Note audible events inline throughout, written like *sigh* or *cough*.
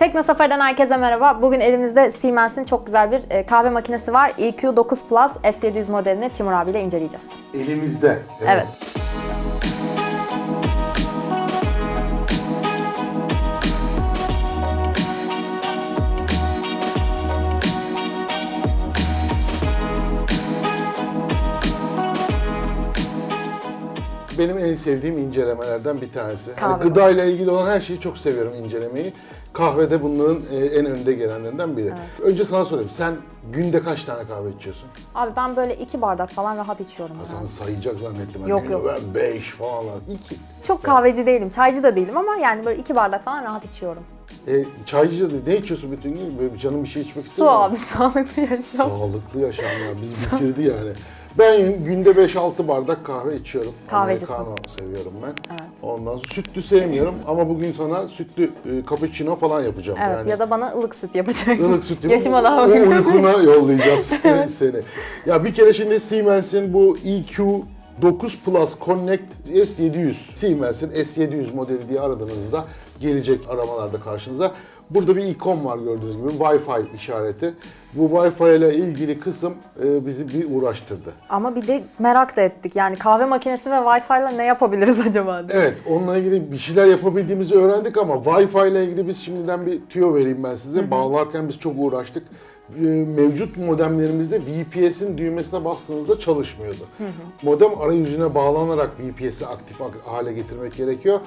Tekno Safari'den herkese merhaba. Bugün elimizde Siemens'in çok güzel bir e, kahve makinesi var. EQ9 Plus S700 modelini Timur abiyle inceleyeceğiz. Elimizde. Evet. Benim en sevdiğim incelemelerden bir tanesi. Hani Kahve gıdayla ilgili olan her şeyi çok seviyorum incelemeyi. Kahvede bunların e, en önde gelenlerinden biri. Önce sana sorayım. Sen günde kaç tane kahve içiyorsun? Abi ben böyle iki bardak falan rahat içiyorum. Ha, yani. sen sayacak zannettim. Ben Yok, Günde yok. Ben 5 falan. İki. Çok kahveci değilim, çaycı da değilim ama yani böyle iki bardak falan rahat içiyorum. E, çaycı da ne içiyorsun bütün gün? Böyle canım bir şey içmek Su istemiyor mu? abi *laughs* sağlıklı yaşam. Sağlıklı yaşam ya. Biz bitirdi yani. Ben günde 5-6 bardak kahve içiyorum. Kahvecisin. Americano seviyorum ben. Evet. Ondan sonra sütlü sevmiyorum ama bugün sana sütlü e, cappuccino falan yapacağım. Evet yani. ya da bana ılık süt yapacak. Ilık süt *laughs* yapıp Yaşıma daha o uygun. uykuna yollayacağız *laughs* *laughs* seni. Ya bir kere şimdi Siemens'in bu EQ 9 Plus Connect S700, Siemens'in S700 modeli diye aradığınızda gelecek aramalarda karşınıza. Burada bir ikon var gördüğünüz gibi Wi-Fi işareti. Bu Wi-Fi ile ilgili kısım e, bizi bir uğraştırdı. Ama bir de merak da ettik. Yani kahve makinesi ve Wi-Fi ile ne yapabiliriz *laughs* acaba? diye. Evet, onunla ilgili bir şeyler yapabildiğimizi öğrendik ama Wi-Fi ile ilgili biz şimdiden bir tüyo vereyim ben size. Bağlarken biz çok uğraştık. Ee, Mevcut modemlerimizde VPS'in düğmesine bastığınızda çalışmıyordu. Modem arayüzüne bağlanarak VPS'i aktif hale getirmek gerekiyor.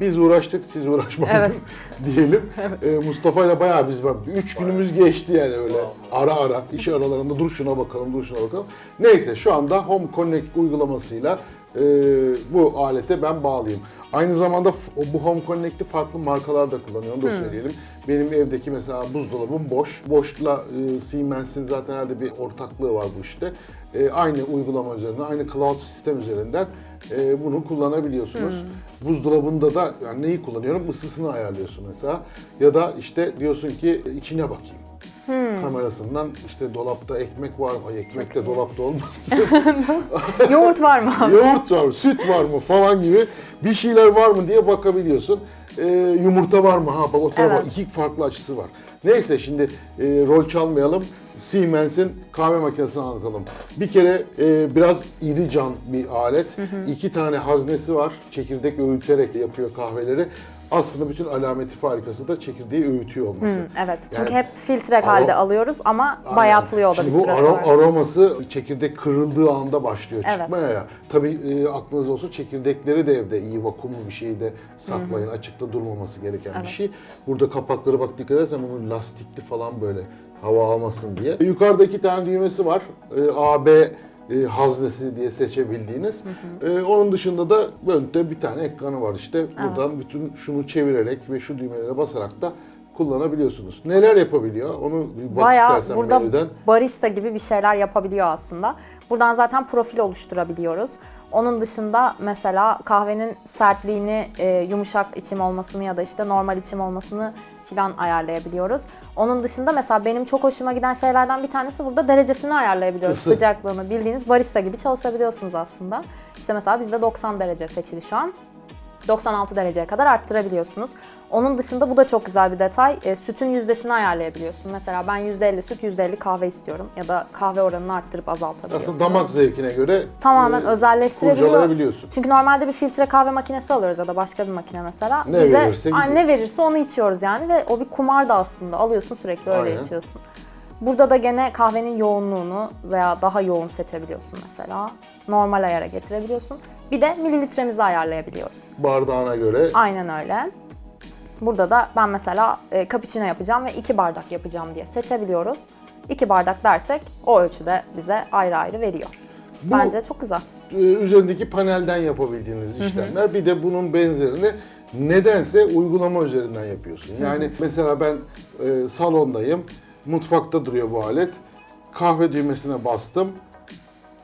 Biz uğraştık, siz uğraşmadınız Evet. *laughs* diyelim. *laughs* Ee, Mustafa ile bayağı biz bak 3 günümüz geçti yani öyle ara ara iş aralarında dur şuna bakalım, dur şuna bakalım. Neyse şu anda Home Connect uygulamasıyla e, bu alete ben bağlıyım. Aynı zamanda bu Home Connect'i farklı markalar da kullanıyor, onu da söyleyelim. Benim evdeki mesela buzdolabım boş. Boşla e, Siemens'in zaten herhalde bir ortaklığı var bu işte. E, aynı uygulama üzerinden, aynı cloud sistem üzerinden e, bunu kullanabiliyorsunuz. Buzdolabında da yani neyi kullanıyorum? Isısını ayarlıyorsun mesela. Ya da işte diyorsun ki içine bakayım. Kamerasından işte dolapta ekmek var mı? Ay ekmek de dolapta olmaz. *laughs* *laughs* Yoğurt var mı abi? Yoğurt var mı, süt var mı falan gibi bir şeyler var mı diye bakabiliyorsun. Ee, yumurta var mı? Ha bak o tarafa Evet. iki farklı açısı var. Neyse şimdi e, rol çalmayalım. Siemens'in kahve makinesini anlatalım. Bir kere e, biraz iri can bir alet. İki tane haznesi var. Çekirdek öğüterek yapıyor kahveleri. Aslında bütün alameti farikası da çekirdeği öğütüyor olması. Evet çünkü Yani- hep filtre halde alıyoruz ama Aynen. bayatlıyor da bir süre bu sonra. aroması çekirdek kırıldığı anda başlıyor Evet. çıkmaya ya. Tabii e, aklınız olsun çekirdekleri de evde iyi vakumlu bir şeyde saklayın. Açıkta durmaması gereken bir şey. Burada kapakları bak dikkat edersen bunun lastikli falan böyle hava almasın diye. Yukarıda iki tane düğmesi var. E, A, B e, haznesi diye seçebildiğiniz. E, onun dışında da önde bir tane ekranı var işte. Buradan bütün şunu çevirerek ve şu düğmelere basarak da kullanabiliyorsunuz. Neler yapabiliyor? Onu bir bak Bayağı istersen burada menüden. barista gibi bir şeyler yapabiliyor aslında. Buradan zaten profil oluşturabiliyoruz. Onun dışında mesela kahvenin sertliğini, e, yumuşak içim olmasını ya da işte normal içim olmasını filan ayarlayabiliyoruz. Onun dışında mesela benim çok hoşuma giden şeylerden bir tanesi burada derecesini ayarlayabiliyoruz. Isı. Sıcaklığını bildiğiniz barista gibi çalışabiliyorsunuz aslında. İşte mesela bizde 90 derece seçili şu an. 96 dereceye kadar arttırabiliyorsunuz. Onun dışında bu da çok güzel bir detay. E, sütün yüzdesini ayarlayabiliyorsun. Mesela ben %50 süt, %50 kahve istiyorum. Ya da kahve oranını arttırıp azaltabiliyorsun. Aslında damak zevkine göre Tamamen e, özelleştirebiliyor. Çünkü normalde bir filtre kahve makinesi alıyoruz ya da başka bir makine mesela. Ne Bize verirse Ay, ne verirse onu içiyoruz yani ve o bir kumar da aslında. Alıyorsun sürekli öyle Aynen. içiyorsun. Burada da gene kahvenin yoğunluğunu veya daha yoğun seçebiliyorsun mesela. Normal ayara getirebiliyorsun. Bir de mililitremizi ayarlayabiliyoruz. Bardağına göre Aynen öyle. Burada da ben mesela e, cappuccino yapacağım ve 2 bardak yapacağım diye seçebiliyoruz. 2 bardak dersek o ölçüde bize ayrı ayrı veriyor. Bu- Bence çok güzel. e, üzerindeki panelden yapabildiğiniz işlemler. Bir de bunun benzerini nedense uygulama üzerinden yapıyorsun. Yani mesela ben e, salondayım, mutfakta duruyor bu alet. Kahve düğmesine bastım.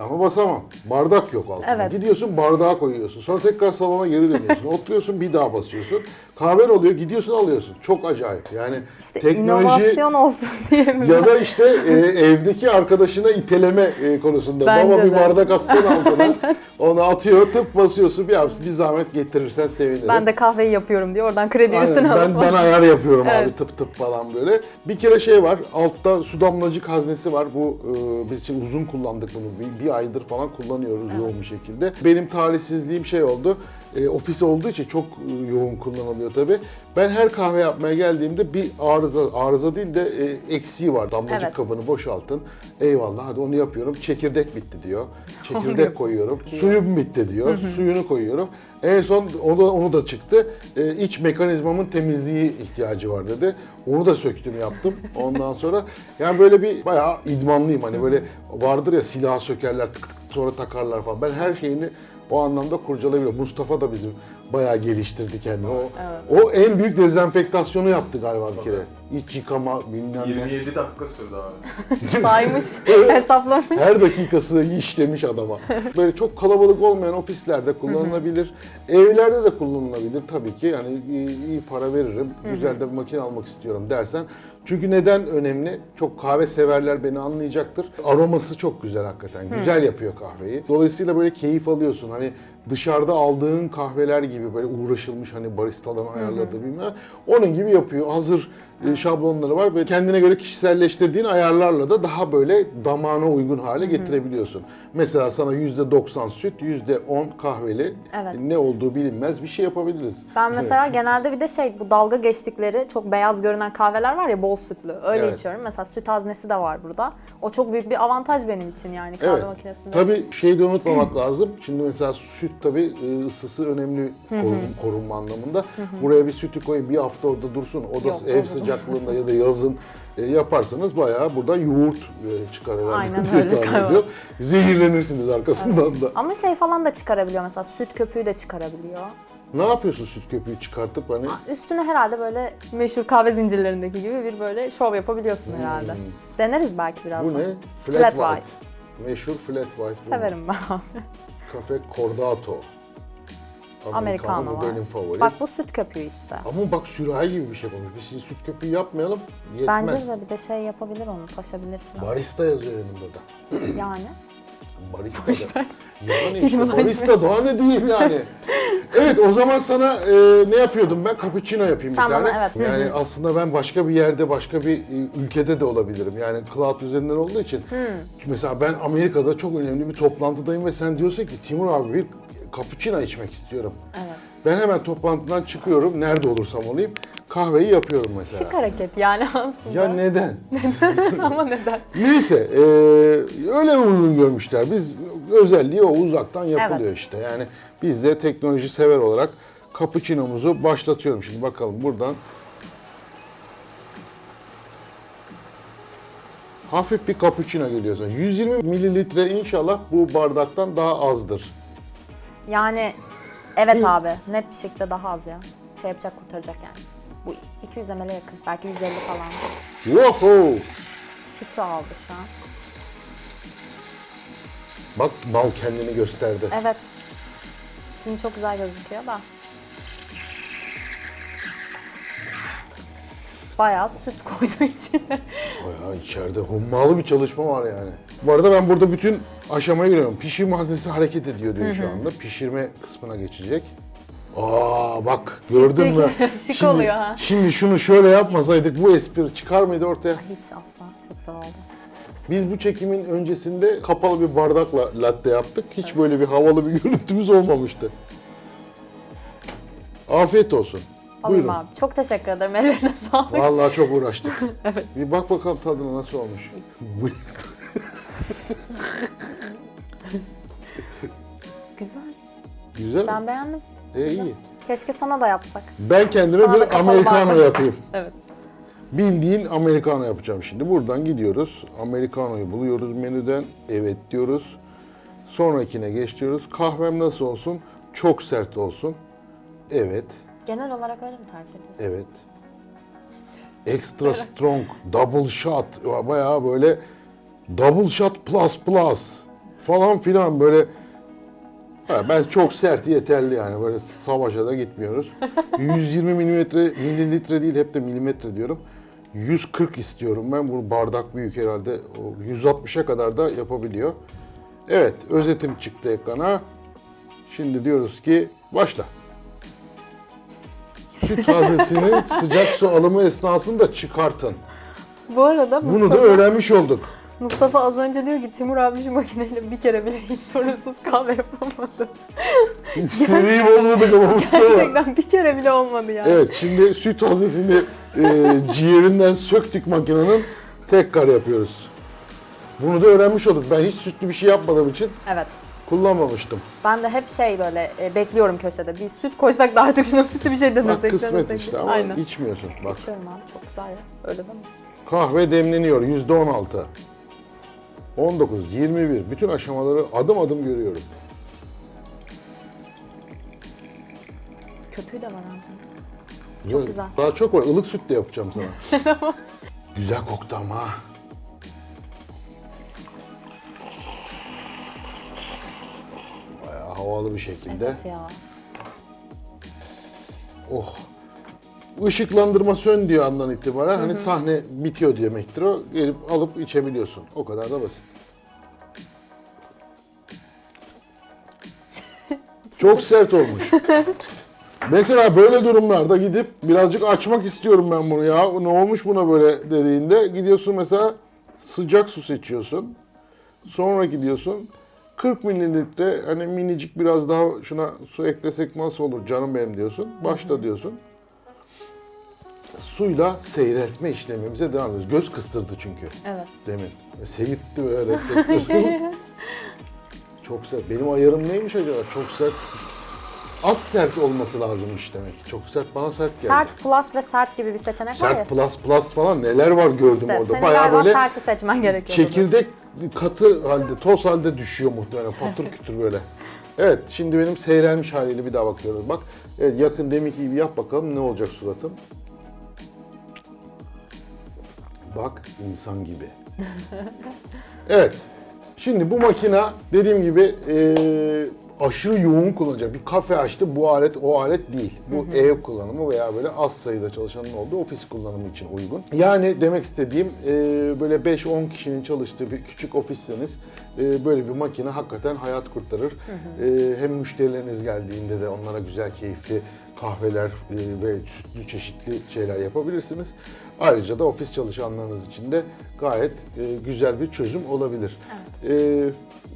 Ama basamam. Bardak yok altında. Evet. Gidiyorsun bardağa koyuyorsun. Sonra tekrar salona geri dönüyorsun. *laughs* Oturuyorsun bir daha basıyorsun. Kahven oluyor, gidiyorsun alıyorsun. Çok acayip. Yani İşte teknoloji inovasyon olsun *laughs* diye mi? ya da işte e, evdeki arkadaşına iteleme e, konusunda. Bence Baba bir de. bardak atsana *laughs* altına. Onu atıyor, tıp basıyorsun. Bir, bir zahmet getirirsen sevinirim. Ben de kahveyi yapıyorum diye oradan kredi Aynen, üstüne ben, alıp ben ayar yapıyorum abi Evet. tıp tıp falan böyle. Bir kere şey var, altta su damlacık haznesi var. Bu e, biz için uzun kullandık bunu. Bir, bir aydır falan kullanıyoruz yoğun bir şekilde. Benim talihsizliğim şey oldu. E, ofis olduğu için çok e, yoğun kullanılıyor tabii. Ben her kahve yapmaya geldiğimde bir arıza, arıza değil de e, eksiği var. Damlacık Evet. kabını boşaltın. Eyvallah hadi onu yapıyorum. Çekirdek bitti diyor. Çekirdek koyuyorum. Suyum bitti diyor. Suyunu koyuyorum. En son onu, onu da çıktı. E, iç mekanizmamın temizliği ihtiyacı var dedi. Onu da söktüm yaptım. Ondan sonra yani böyle bir bayağı idmanlıyım. Hani böyle vardır ya silahı sökerler tık tık sonra takarlar falan. Ben her şeyini o anlamda kurcalayabiliyorum. Mustafa da bizim bayağı geliştirdi kendini. O, o en büyük dezenfektasyonu yaptı galiba bir kere. İç yıkama bilmem ne. 27 dakika sürdü abi. *laughs* saymış, *laughs* hesaplamış. Her dakikası işlemiş adama. Böyle çok kalabalık olmayan ofislerde kullanılabilir. Evlerde de kullanılabilir tabii ki. Yani iyi, iyi para veririm. Güzel de bir makine almak istiyorum dersen. Çünkü neden önemli? Çok kahve severler beni anlayacaktır. Aroması çok güzel hakikaten. Güzel yapıyor kahveyi. Dolayısıyla böyle keyif alıyorsun. Hani dışarıda aldığın kahveler gibi böyle uğraşılmış hani baristaların ayarladığı bilmem. Onun gibi yapıyor. Hazır e, şablonları var ve kendine göre kişiselleştirdiğin ayarlarla da daha böyle damağına uygun hale getirebiliyorsun. Mesela sana %90 süt, %10 kahveli Evet. ne olduğu bilinmez bir şey yapabiliriz. Ben mesela genelde bir de şey bu dalga geçtikleri çok beyaz görünen kahveler var ya bol sütlü. Öyle Evet. içiyorum. Mesela süt haznesi de var burada. O çok büyük bir avantaj benim için yani kahve Evet. makinesinde. Tabii şeyi de unutmamak *clears throat* lazım. Şimdi mesela süt tabii e, ısısı önemli korun, korunma anlamında. Buraya bir sütü koyun bir hafta orada dursun. O da Yok, ev olur. sıcaklığında ya da yazın e, yaparsanız bayağı buradan yoğurt e, çıkar herhalde Aynen diye öyle tahmin ediyorum. Zehirlenirsiniz arkasından da. Ama şey falan da çıkarabiliyor mesela süt köpüğü de çıkarabiliyor. Ne yapıyorsun süt köpüğü çıkartıp hani? Üstüne herhalde böyle meşhur kahve zincirlerindeki gibi bir böyle şov yapabiliyorsun herhalde. Deneriz belki biraz. Hmm. Bu ne? Flat, Flat white. white. Meşhur flat white. Severim ben. Kafe Cordato. Americano bu var. benim favorim. Bak bu süt köpüğü işte. Ama bak sürahi gibi bir şey koymuş. Biz şimdi süt köpüğü yapmayalım. Yetmez. Bence de bir de şey yapabilir onu, taşabilir falan. Barista yazıyor yanımda da. Yani. Barista da. Yani işte barista daha ne diyeyim yani. evet o zaman sana e, ne yapıyordum ben? Cappuccino yapayım Sen bir tane. bana, evet. Yani aslında ben başka bir yerde, başka bir e, ülkede de olabilirim. Yani cloud üzerinden olduğu için. Mesela ben Amerika'da çok önemli bir toplantıdayım ve sen diyorsun ki Timur abi bir cappuccino içmek istiyorum. Evet. Ben hemen toplantıdan çıkıyorum. Nerede olursam olayım. Kahveyi yapıyorum mesela. Şık hareket yani aslında. Ya neden? *laughs* Ama neden? Neyse, e, öyle uygun görmüşler. Biz özelliği o uzaktan yapılıyor Evet. işte. Yani biz de teknoloji sever olarak cappuccino'muzu başlatıyorum. Şimdi bakalım buradan. Hafif bir cappuccino geliyor sana. 120 mililitre inşallah bu bardaktan daha azdır. Yani evet abi net bir şekilde daha az ya. Şey yapacak kurtaracak yani. Bu 200 ml'e yakın. Belki 150 falan. Wow! Sütü aldı şu an. Bak bal kendini gösterdi. Evet. Şimdi çok güzel gözüküyor da. Bayağı süt *laughs* koyduğu için. Bayağı içeride hummalı bir çalışma var yani. Bu arada ben burada bütün aşamaya giriyorum. Pişirme haznesi hareket ediyor diyor şu anda. Pişirme kısmına geçecek. Aa bak gördün mü? Şık şimdi, oluyor ha. Şimdi şunu şöyle yapmasaydık bu espri çıkar mıydı ortaya? Hiç asla. Çok güzel oldu. Biz bu çekimin öncesinde kapalı bir bardakla latte yaptık. Hiç böyle bir havalı bir *laughs* görüntümüz olmamıştı. Afiyet olsun. Alayım Buyurun. abi. Çok teşekkür ederim. *laughs* Ellerine sağlık. Vallahi çok uğraştık. *laughs* Bir bak bakalım tadına nasıl olmuş. Güzel. Güzel. Ben beğendim. E, iyi. Keşke sana da yapsak. Ben kendime Sana da bir kapalı americano bardak. yapayım. *laughs* Evet. Bildiğin americano yapacağım şimdi. Buradan gidiyoruz. Americano'yu buluyoruz menüden. Evet diyoruz. Sonrakine geç diyoruz. Kahvem nasıl olsun? Çok sert olsun. Evet. Genel olarak öyle mi tercih ediyorsun? Evet. Extra strong, double shot. Bayağı böyle double shot plus plus falan filan böyle Ha, ben çok sert yeterli yani böyle savaşa da gitmiyoruz. *laughs* 120 milimetre mililitre değil hep de milimetre diyorum. 140 istiyorum ben. Bu bardak büyük herhalde. O 160'a kadar da yapabiliyor. Evet özetim çıktı ekrana. Şimdi diyoruz ki başla. Süt haznesinin sıcak su alımı esnasında çıkartın. Bu arada Bunu Mustafa, da öğrenmiş olduk. Mustafa az önce diyor ki Timur abi şu makineyle bir kere bile hiç sorunsuz kahve yapamadı. Seriyi bozmadık ama Mustafa. Gerçekten bir kere bile olmadı yani. Evet şimdi süt haznesini e, ciğerinden söktük makinenin tekrar yapıyoruz. Bunu da öğrenmiş olduk. Ben hiç sütlü bir şey yapmadığım için Evet. Kullanmamıştım. Ben de hep şey böyle e, bekliyorum köşede. Bir süt koysak da artık şuna sütlü bir şey denesek. Bak kısmet denesek işte ama Aynen. içmiyorsun. Bak İçiyorum abi çok güzel ya. Öyle değil mi? kahve demleniyor yüzde 16. 19, 21 bütün aşamaları adım adım görüyorum. Köpüğü de var abi. Güzel. güzel. Daha çok var. Ilık süt de yapacağım sana. *laughs* güzel koktu ama. Havalı bir şekilde. Evet ya. Oh. Işıklandırma sön diyor andan itibaren. Hani sahne bitiyor demektir o. Gelip alıp içebiliyorsun. O kadar da basit. *laughs* Çok sert olmuş. Mesela böyle durumlarda gidip birazcık açmak istiyorum ben bunu ya. Ne olmuş buna böyle dediğinde gidiyorsun mesela sıcak su seçiyorsun. Sonra gidiyorsun 40 mililitre hani minicik biraz daha şuna su eklesek nasıl olur canım benim diyorsun. Başla diyorsun. Suyla seyreltme işlemimize devam ediyoruz. Göz kıstırdı çünkü Evet. demin. Seyirtti böyle *laughs* reddediyorsun. Çok sert. Benim ayarım neymiş acaba? Çok sert. Az sert olması lazımmış demek. Çok sert bana sert geldi. Sert plus ve sert gibi bir seçenek var ya. Sert plus plus falan neler var gördüm İşte orada. senin Bayağı galiba böyle serti seçmen gerekiyor. çekirdek katı halde, toz halde düşüyor muhtemelen. Patır *laughs* kütür böyle. Evet, şimdi benim seyrelmiş haliyle bir daha bakıyoruz. Bak, evet yakın demek gibi yap bakalım ne olacak suratım. Bak, insan gibi. *laughs* Evet, şimdi bu makina dediğim gibi eee, aşırı yoğun kullanacak. Bir kafe açtı, bu alet o alet değil. Bu ev kullanımı veya böyle az sayıda çalışanın olduğu ofis kullanımı için uygun. Yani demek istediğim eee, böyle 5-10 kişinin çalıştığı bir küçük ofisseniz eee, böyle bir makine hakikaten hayat kurtarır. Eee, hem müşterileriniz geldiğinde de onlara güzel, keyifli kahveler eee, ve sütlü çeşitli şeyler yapabilirsiniz. Ayrıca da ofis çalışanlarınız için de gayet eee, güzel bir çözüm olabilir. Eee,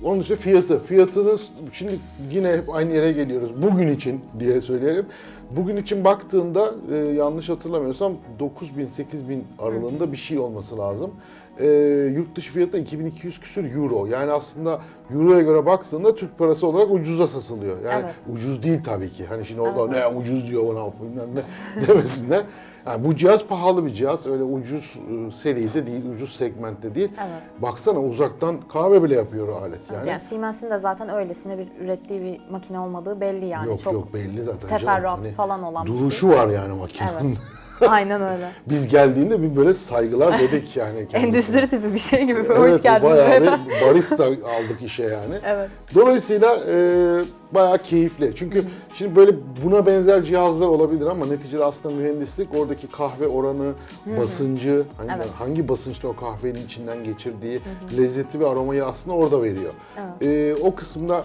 onun için fiyatı. Fiyatınız şimdi yine hep aynı yere geliyoruz. Bugün için diye söyleyelim. Bugün için baktığında e, yanlış hatırlamıyorsam 9 bin 8 bin aralığında bir şey olması lazım. E, yurt dışı fiyatı 2200 küsür euro. Yani aslında euroya göre baktığında Türk parası olarak ucuza satılıyor. Yani Evet. ucuz değil tabii ki. Hani şimdi orada Evet, ne ucuz diyor bana bilmem ne *laughs* demesinler. Yani bu cihaz pahalı bir cihaz. Öyle ucuz e, seride değil, ucuz segmentte değil. Evet. Baksana uzaktan kahve bile yapıyor o alet yani. Yani Siemens'in de zaten öylesine bir ürettiği bir makine olmadığı belli yani. yok Çok yok belli zaten. canım. teferruat Hani falan olan bir şey. Duruşu var yani makinenin. Evet. *laughs* Aynen öyle. *laughs* Biz geldiğinde bir böyle saygılar dedik yani. *laughs* kendisine. Endüstri tipi bir şey gibi. Evet, Hoş geldiniz. Bayağı bir barista aldık işe yani. Evet. Dolayısıyla e, bayağı keyifli. Çünkü şimdi böyle buna benzer cihazlar olabilir ama neticede aslında mühendislik oradaki kahve oranı, basıncı, hangi, Evet. hangi basınçta o kahvenin içinden geçirdiği lezzetli bir aromayı aslında orada veriyor. Evet. E, o kısımda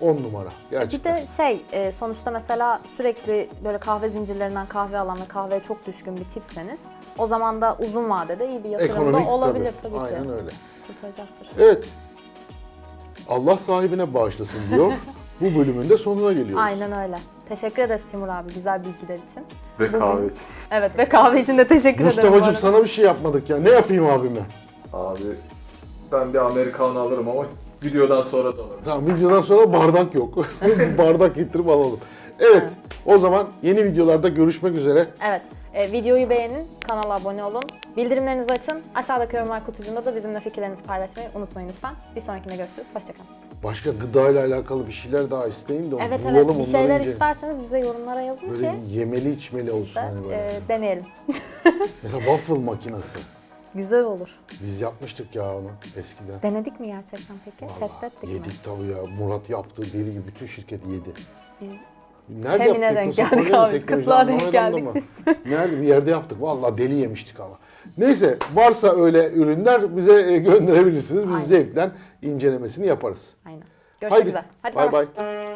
10 numara Bir gerçekten. de şey e, sonuçta mesela sürekli böyle kahve zincirlerinden kahve alan ve kahveye çok düşkün bir tipseniz o zaman da uzun vadede iyi bir yatırım da olabilir tabii. tabii, Aynen ki. öyle. Kurtaracaktır. Evet. Allah sahibine bağışlasın diyor. *laughs* Bu bölümün de sonuna geliyoruz. Aynen öyle. Teşekkür ederiz Timur abi güzel bilgiler için. Ve Bugün- kahve için. Evet ve kahve için de teşekkür ederim. bu Mustafa'cığım sana bir şey yapmadık ya. Ne yapayım abime? Abi ben bir Americano alırım ama videodan sonra da alırım. Tamam videodan sonra bardak yok. *laughs* bardak getirip alalım. Evet, o zaman yeni videolarda görüşmek üzere. Evet. e, videoyu beğenin, kanala abone olun, bildirimlerinizi açın. Aşağıdaki yorumlar kutucuğunda da bizimle fikirlerinizi paylaşmayı unutmayın lütfen. Bir sonrakinde görüşürüz. Hoşçakalın. Başka gıdayla alakalı bir şeyler daha isteyin de onu Evet bulalım evet bir şeyler ince- isterseniz bize yorumlara yazın Böyle ki yemeli içmeli olsun işte, hani böyle. e, deneyelim. Mesela waffle makinesi. Güzel olur. Biz yapmıştık ya onu eskiden. Denedik mi gerçekten peki? Vallahi Test ettik mi? yedik tabii ya. Murat yaptı deli gibi bütün şirket yedi. Biz Nerede Femine yaptık? denk Mustafa geldik abi. Kıtlığa denk Anadolu'da geldik mı? biz. *laughs* Nerede? Bir yerde yaptık. Vallahi deli yemiştik ama. Neyse varsa öyle ürünler bize e, gönderebilirsiniz. Biz Aynen. zevkle incelemesini yaparız. aynen. Görüşmek Haydi. üzere. Hadi bay bay. bay.